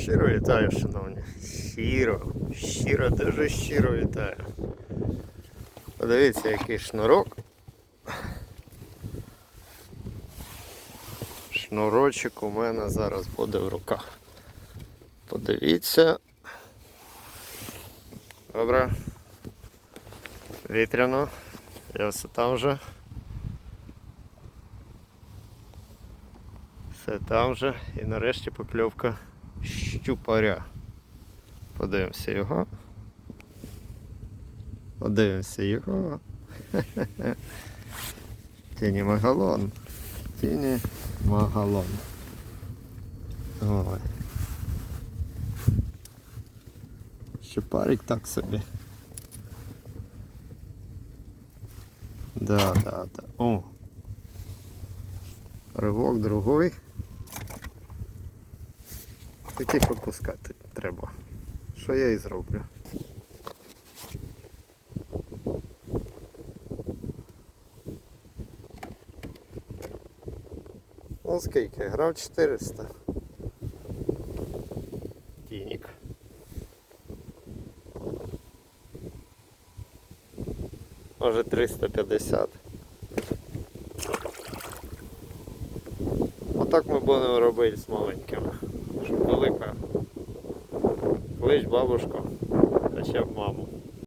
Щиро вітаю, шановні. Щиро, щиро, дуже щиро вітаю. Подивіться, який шнурок. Шнурочок у мене зараз буде в руках. Подивіться. Добре. Вітряно. Я все там же. Все там же. І нарешті покльовка щупаря. Подивимося його. Подивимося його. Тіні магалон. Тіні магалон. Ой. Щупарик так собі. Да, да, да. О. Ривок другой. Таких опускати треба. Що я і зроблю. Ну скільки? Грав 400. Тінік. Може 350. Отак ми будемо робити з маленькими. Клич бабушку, та б маму.